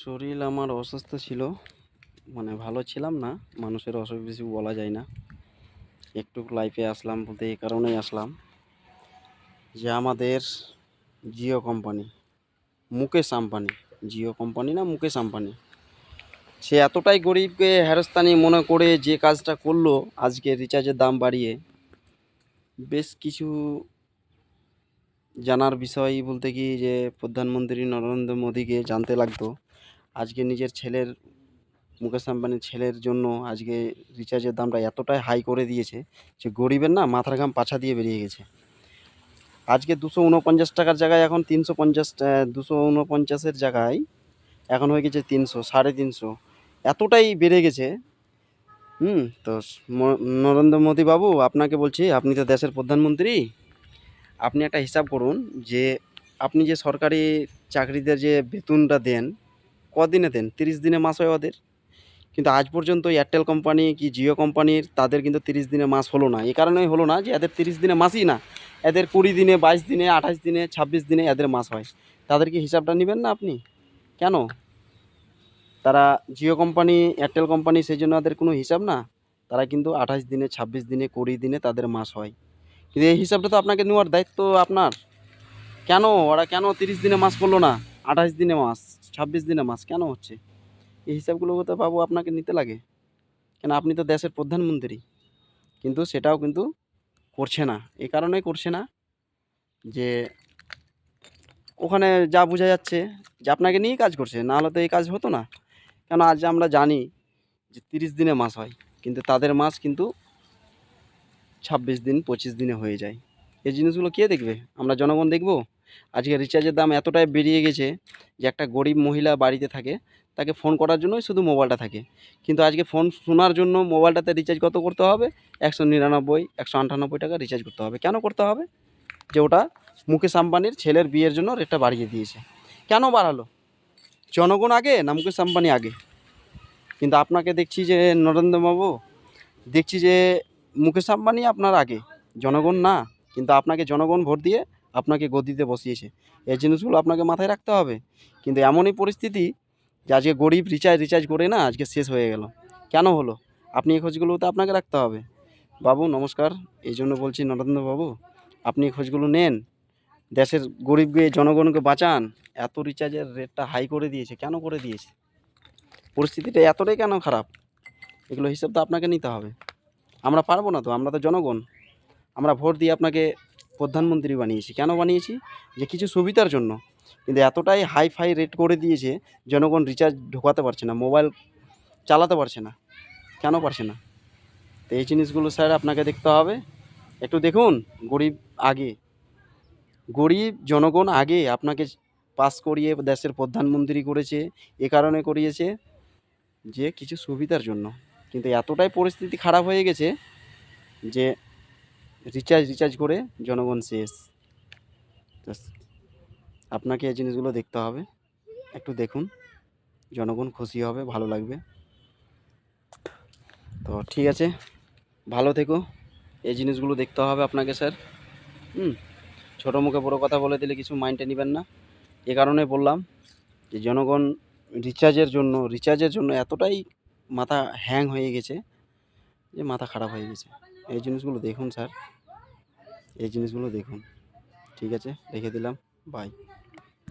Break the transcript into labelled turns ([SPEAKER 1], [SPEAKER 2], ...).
[SPEAKER 1] শরীর আমার অসুস্থ ছিল মানে ভালো ছিলাম না, মানুষের অসুখ বেশি বলা যায় না। একটু লাইফে আসলাম বলতে এই কারণেই আসলাম যে আমাদের জিও কোম্পানি মুকেশ আম্বানি, জিও কোম্পানি না মুকেশ আম্বানি, সে এতটাই গরিবকে হেরস্তানি মনে করে যে কাজটা করল, আজকে রিচার্জের দাম বাড়িয়ে। বেশ কিছু জানার বিষয় বলতে কি যে প্রধানমন্ত্রী নরেন্দ্র মোদীকে জানতে লাগতো। আজকে নিজের ছেলের, মুকেশ আম্বানির ছেলের জন্য আজকে রিচার্জের দামটা এতটাই হাই করে দিয়েছে যে গরিবের না মাথার ঘাম পাছা দিয়ে বেরিয়ে গেছে। আজকে দুশো উনপঞ্চাশ টাকার জায়গায় এখন তিনশো পঞ্চাশ দুশো উনপঞ্চাশের জায়গায় এখন হয়ে গেছে তিনশো, সাড়ে তিনশো। এতটাই বেড়ে গেছে। হুম, তো নরেন্দ্র মোদী বাবু, আপনাকে বলছি, আপনি তো দেশের প্রধানমন্ত্রী। আপনি একটা হিসাব করুন যে আপনি যে সরকারি চাকরিদের যে বেতনটা দেন কদিনে দেন? তিরিশ দিনে মাস হয় ওদের। কিন্তু আজ পর্যন্ত এয়ারটেল কোম্পানি কি জিও কোম্পানির তাদের কিন্তু তিরিশ দিনে মাস হলো না। এই কারণেই হলো না যে এদের তিরিশ দিনে মাসই না। এদের কুড়ি দিনে, বাইশ দিনে, আঠাশ দিনে, ছাব্বিশ দিনে এদের মাস হয়। তাদের কি হিসাবটা নেবেন না আপনি? কেন? তারা জিও কোম্পানি এয়ারটেল কোম্পানি সেই জন্য তাদের কোনো হিসাব না? তারা কিন্তু আঠাশ দিনে, ছাব্বিশ দিনে, কুড়ি দিনে তাদের মাস হয়। কিন্তু এই হিসাবটা তো আপনাকে নেওয়ার দায়িত্ব আপনার। কেন? ওরা কেন তিরিশ দিনে মাস করল না? আঠাশ দিনে মাস। ছাব্বিশ দিনে মাস কেন হচ্ছে? এই হিসাবগুলো তো বাবু আপনাকে নিতে লাগে। কেন আপনি তো দেশের প্রধানমন্ত্রী। কিন্তু সেটাও কিন্তু করছে না। এ কারণেই করছে না যে ওখানে যা বোঝা যাচ্ছে যে আপনাকে নিয়েই কাজ করছে। না হলে তো এই কাজ হতো না। কেন আজ আমরা জানি যে তিরিশ দিনে মাস হয়। কিন্তু তাদের মাস কিন্তু ছাব্বিশ দিন, পঁচিশ দিনে হয়ে যায়। এই জিনিসগুলো কে দেখবে? আমরা জনগণ দেখব? আজকে রিচার্জের দাম এতটাই বেরিয়ে গেছে যে একটা গরিব মহিলা বাড়িতে থাকে, তাকে ফোন করার জন্যই শুধু মোবাইলটা থাকে। কিন্তু আজকে ফোন শোনার জন্য মোবাইলটাতে রিচার্জ কত করতে হবে? একশো নিরানব্বই, একশো আটানব্বই টাকা রিচার্জ করতে হবে। কেন করতে হবে? যে ওটা মুকেশ আম্বানির ছেলের বিয়ের জন্য রেটটা বাড়িয়ে দিয়েছে। কেন বাড়ালো? জনগণ আগে না মুকেশ আম্বানি আগে? কিন্তু আপনাকে দেখছি যে নরেন্দ্রবাবু, দেখছি যে মুকেশ আম্বানি আপনার আগে। জনগণ না, কিন্তু আপনাকে জনগণ ভোট দিয়ে আপনাকে গদিতে বসিয়েছে। এই জিনিসগুলো আপনাকে মাথায় রাখতে হবে। কিন্তু এমনই পরিস্থিতি যে আজকে গরিব রিচার্জ রিচার্জ করে না, আজকে শেষ হয়ে গেল। কেন হলো? আপনি এই খোঁজগুলো তো আপনাকে রাখতে হবে। বাবু, নমস্কার। এই জন্য বলছি নরেন্দ্রবাবু আপনি এই খোঁজগুলো নেন। দেশের গরিবকে, জনগণকে বাঁচান। এত রিচার্জের রেটটা হাই করে দিয়েছে। কেন করে দিয়েছে? পরিস্থিতিটা এতটাই কেন খারাপ? এগুলো হিসাব তো আপনাকে নিতে হবে। আমরা পারব না তো, আমরা তো জনগণ। আমরা ভোট দিয়ে আপনাকে প্রধানমন্ত্রী বানিয়েছি। কেন বানিয়েছি? যে কিছু সুবিধার জন্য। কিন্তু এতটাই হাই ফাই রেট করে দিয়েছে, জনগণ রিচার্জ ঢোকাতে পারছে না, মোবাইল চালাতে পারছে না। কেন পারছে না? তো এই জিনিসগুলো স্যার আপনাকে দেখতে হবে। একটু দেখুন, গরিব আগে। গরিব জনগণ আগে আপনাকে পাস করিয়ে দেশের প্রধানমন্ত্রী করেছে, এ কারণে করিয়েছে যে কিছু সুবিধার জন্য। কিন্তু এতটাই পরিস্থিতি খারাপ হয়ে গেছে যে রিচার্জ রিচার্জ করে জনগণ শেষ আপনাকে এই জিনিসগুলো দেখতে হবে। একটু দেখুন। জনগণ খুশি হবে, ভালো লাগবে। তো ঠিক আছে। ভালো থেকো। এই জিনিসগুলো দেখতে হবে আপনাকে, স্যার। হুম। ছোটো মুখে বড়ো কথা বলে দিলে কিছু মাইন্ডে নেবেন না। এ কারণে বললাম যে, জনগণ রিচার্জের জন্য রিচার্জের জন্য এতটাই মাথা হ্যাং হয়ে গেছে যে, মাথা খারাপ হয়ে গেছে। এই জিনিসগুলো দেখুন স্যার। এই জিনিসগুলো দেখুন। ঠিক আছে রেখে দিলাম। বাই